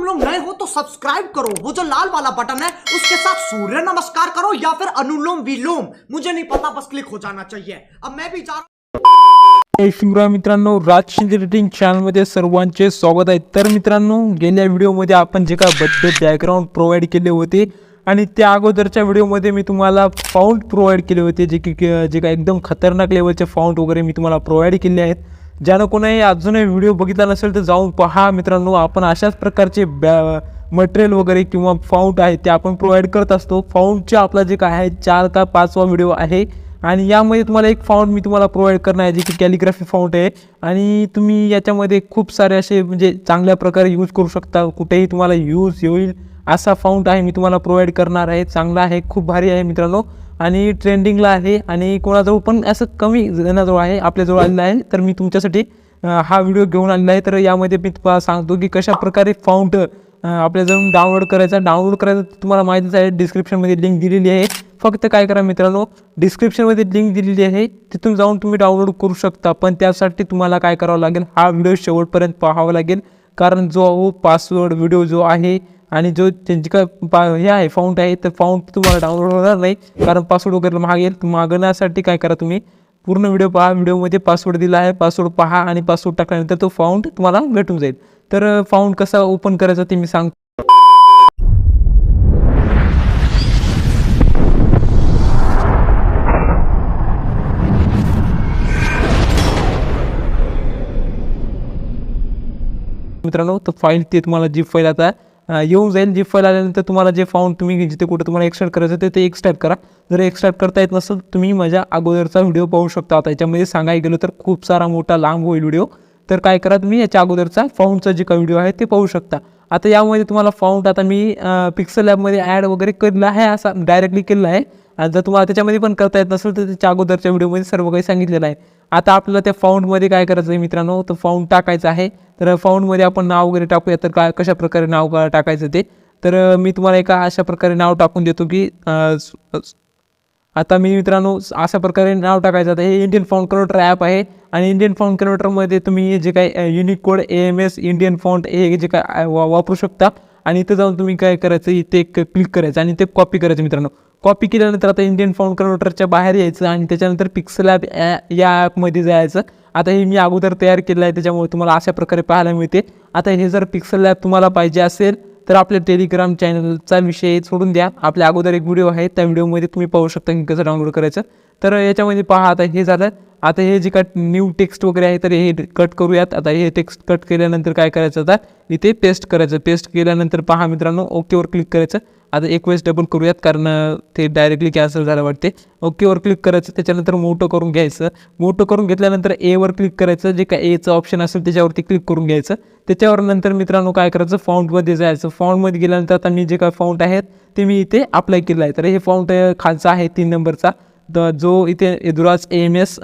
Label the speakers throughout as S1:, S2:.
S1: तुम लोग नए हो तो सब्सक्राइब करो। वो जो लाल वाला बटन है उसके साथ सूर्य नमस्कार करो या फिर अनुलोम विलोम। मुझे नहीं पता बस क्लिक हो जाना चाहिए। अब मैं भी जा रहा
S2: शिवराय मित्रांनो राज शिंदे रेटिंग चॅनलमध्ये सर्वांचे स्वागत आहे. तर मित्रांनो गेल्या व्हिडिओमध्ये आपण जे काय बड्डे बॅकग्राऊंड प्रोव्हाइड केले होते आणि त्या अगोदरच्या व्हिडिओमध्ये मी तुम्हाला फाउंड प्रोव्हाइड केले होते. जे की जे काय एकदम खतरनाक लेवलचे फाउंड वगैरे मी तुम्हाला प्रोव्हाइड केले आहेत. ज्यानं कोणाही अजूनही व्हिडिओ बघितला नसेल तर जाऊन पहा मित्रांनो. आपण अशाच प्रकारचे बॅ मटेरियल वगैरे किंवा फाउंट आहे ते आपण प्रोव्हाइड करत असतो. फाउंटचे आपला जे काय आहे चार का पाचवा व्हिडिओ आहे. आणि यामध्ये तुम्हाला एक फाउंट मी तुम्हाला प्रोव्हाइड करणार आहे जे की कॅलिग्राफी फाउंट आहे. आणि तुम्ही याच्यामध्ये खूप सारे असे म्हणजे चांगल्या प्रकारे यूज करू शकता. कुठेही तुम्हाला यूज येईल असा फाउंट आहे मी तुम्हाला प्रोव्हाइड करणार आहे. चांगला आहे खूप भारी आहे मित्रांनो. आणि ट्रेंडिंगला आहे आणि कोणाजवळ पण असं कमी जणाजवळ आहे आपल्याजवळ आलेलं आहे तर मी तुमच्यासाठी हा व्हिडिओ घेऊन आलेला आहे. तर यामध्ये मी तुम्हाला सांगतो की कशा प्रकारे फाउंड आपल्या जाऊन डाउनलोड करायचा. डाउनलोड करायचं तुम्हाला माहितीच आहे डिस्क्रिप्शनमध्ये लिंक दिलेली आहे. फक्त काय करा मित्रांनो डिस्क्रिप्शनमध्ये लिंक दिलेली आहे. तिथून जाऊन तुम्ही डाउनलोड करू शकता. पण त्यासाठी तुम्हाला काय करावं लागेल हा व्हिडिओ शेवटपर्यंत पाहावा लागेल. कारण जो पासवर्ड व्हिडिओ जो आहे आणि जो त्यांची का पा हे आहे फाउंट आहे तर फाउंट तुम्हाला डाउनलोड होणार नाही. कारण पासवर्ड वगैरे मागेल मागण्यासाठी काय करा तुम्ही? पूर्ण व्हिडिओ पहा. व्हिडिओमध्ये पासवर्ड दिला आहे पासवर्ड पहा आणि पासवर्ड टाकल्यानंतर तो फाउंट तुम्हाला भेटून जाईल. तर फाउंट कसा ओपन करायचा ते मी सांगतो. मित्रांनो तर फाईल ते तुम्हाला जी फाईल आता येऊन जाईल जी फाईल आल्यानंतर तुम्हाला जे फाउंड तुम्ही जिथे कुठे तुम्हाला एक्सट्रॅक्ट करायचं ते ते एक्सट्रॅक्ट करा. जर एक्सट्रॅक्ट करता येत नसेल तुम्ही माझ्या अगोदरचा व्हिडिओ पाहू शकता. आता याच्यामध्ये सांगायला गेलो तर खूप सारा मोठा लांब होईल व्हिडिओ तर काय करा तुम्ही याच्या अगोदरचा फाउंडचा जे काही व्हिडिओ आहे ते पाहू शकता. आता यामध्ये तुम्हाला फाउंड आता मी पिक्सल ॲपमध्ये ॲड वगैरे केलेला आहे असा डायरेक्टली केलेला आहे. आणि जर तुम्हाला त्याच्यामध्ये पण करता येत नसेल तर त्याच्या अगोदरच्या व्हिडिओमध्ये सर्व काही सांगितलेलं आहे. आता आपल्याला त्या फाऊंडमध्ये काय करायचं आहे मित्रांनो? तर फाऊंड टाकायचं आहे. तर फाउंडमध्ये आपण नाव वगैरे टाकूया तर काय कशा प्रकारे नाव टाकायचं ते. तर मी तुम्हाला एका अशा प्रकारे नाव टाकून देतो की आता मी मित्रांनो अशा प्रकारे नाव टाकायचं आता हे इंडियन फाउंड कन्वर्टर ॲप आहे आणि इंडियन फाउंड कन्वर्टरमध्ये तुम्ही जे काय unique code A M S Indian found हे जे काय वा वापरू शकता. आणि इथं जाऊन तुम्ही काय करायचं इथे क्लिक करायचं आणि ते कॉपी करायचं मित्रांनो. कॉपी केल्यानंतर आता इंडियन फाउंड कन्व्हर्टरच्या बाहेर यायचं आणि त्याच्यानंतर पिक्सल ॲप या ॲपमध्ये जायचं. आता हे मी अगोदर तयार केलं आहे त्याच्यामुळे तुम्हाला अशा प्रकारे पाहायला मिळते. आता हे जर पिक्सल ॲप तुम्हाला पाहिजे असेल तर आपल्या टेलिग्राम चॅनलचा विषय सोडून द्या. आपल्या अगोदर एक व्हिडिओ आहे त्या व्हिडिओमध्ये तुम्ही पाहू शकता की कसं डाउनलोड करायचं. तर याच्यामध्ये पहा आता हे झालं. आता हे जे काय न्यू टेक्स्ट वगैरे आहे तर हे कट करूयात. आता हे टेक्स्ट कट केल्यानंतर काय करायचं आता? इथे पेस्ट करायचं. पेस्ट केल्यानंतर पहा मित्रांनो ओकेवर क्लिक करायचं. आता एक वेळेस डबल करूयात कारण ते डायरेक्टली कॅन्सल झालं वाटते. ओकेवर क्लिक करायचं त्याच्यानंतर मोठं करून घ्यायचं. मोठं करून घेतल्यानंतर एवर क्लिक करायचं. जे काय एचं ऑप्शन असेल त्याच्यावरती क्लिक करून घ्यायचं. त्याच्यावर नंतर मित्रांनो काय करायचं? फाउंटमध्ये जायचं. फाउंटमध्ये गेल्यानंतर आता मी जे काय फाउंट आहेत ते मी इथे अप्लाय केलं आहे. तर हे फाउंट खालचा आहे तीन नंबरचा तर जो इथे यदुराज एम एस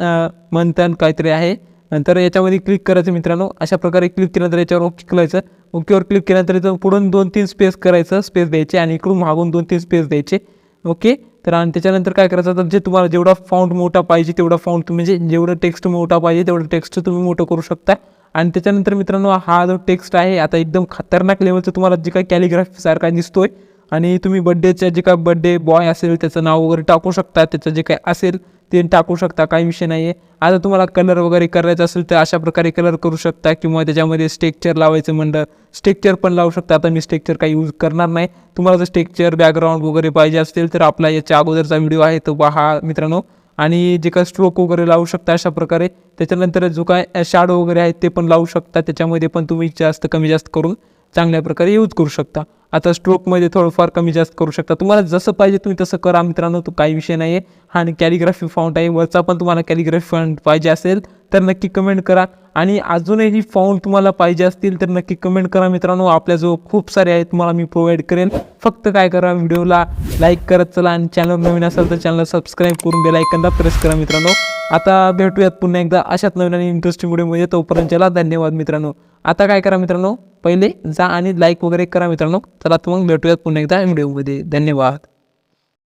S2: मंथन काहीतरी आहे. नंतर याच्यामध्ये क्लिक करायचं मित्रांनो. अशा प्रकारे क्लिक केल्यानंतर याच्यावर ओके करायचं ओकेवर क्लिक केल्यानंतर इथं पुढून दोन तीन स्पेस करायचं. स्पेस द्यायचे आणि इकडून मागून दोन तीन स्पेस द्यायचे. ओके? तर आणि त्याच्यानंतर काय करायचं? तर जे तुम्हाला जेवढा फाउंट मोठा पाहिजे तेवढा फाउंट तुम्ही म्हणजे जेवढं टेक्स्ट मोठा पाहिजे तेवढं टेक्स्ट तुम्ही मोठं करू शकता. आणि त्याच्यानंतर मित्रांनो हा जो टेक्स्ट आहे आता एकदम खतरनाक लेवलचं तुम्हाला जे काही कॅलिग्राफीसारखा दिसतो दिसतोय आणि तुम्ही बड्डेच्या जे काय बड्डे बॉय असेल त्याचं नाव वगैरे टाकू शकता त्याचं जे काय असेल ते टाकू शकता काही विषय नाही आहे आता तुम्हाला कलर वगैरे करायचं असेल तर अशा प्रकारे कलर करू शकता किंवा त्याच्यामध्ये स्टेक्चर लावायचं म्हणलं स्टेक्चर पण लावू शकता. आता मी स्टेक्चर काही यूज करणार नाही. तुम्हाला जर स्टेक्चर बॅकग्राऊंड वगैरे पाहिजे असेल तर आपला याच्या अगोदरचा व्हिडिओ आहे तो पहा मित्रांनो. आणि जे काय स्ट्रोक वगैरे लावू शकता अशा प्रकारे त्याच्यानंतर जो काय शॅडो वगैरे आहे ते पण लावू शकता. त्याच्यामध्ये पण तुम्ही जास्त कमी जास्त करून चांगल्या प्रकारे यूज करू शकता. आता स्ट्रोकमध्ये थोडंफार कमी जास्त करू शकता. तुम्हाला जसं पाहिजे तुम्ही तसं करा मित्रांनो तो काही विषय नाही आहे आणि कॅलिग्राफी फाउंट आहे. वरचा पण तुम्हाला कॅलिग्राफी फाउंट पाहिजे असेल तर नक्की कमेंट करा. आणि अजूनही फाउंट तुम्हाला पाहिजे असतील तर नक्की कमेंट करा मित्रांनो. आपल्याजवळ खूप सारे आहेत तुम्हाला मी प्रोव्हाइड करेन. फक्त काय करा व्हिडिओला लाईक करत चला. आणि चॅनल नवीन असेल तर चॅनल सबस्क्राईब करून बेलायकनला प्रेस करा मित्रांनो. आता भेटूयात पुन्हा एकदा अशाच नवीन आणि इंटरेस्टिंग व्हिडिओमध्ये. तोपर्यंत चला धन्यवाद मित्रांनो. आता काय करा मित्रांनो? पहिले जा आणि लाईक वगैरे करा मित्रांनो. चला तर मग भेटूयात पुन्हा एकदा व्हिडिओमध्ये. धन्यवाद.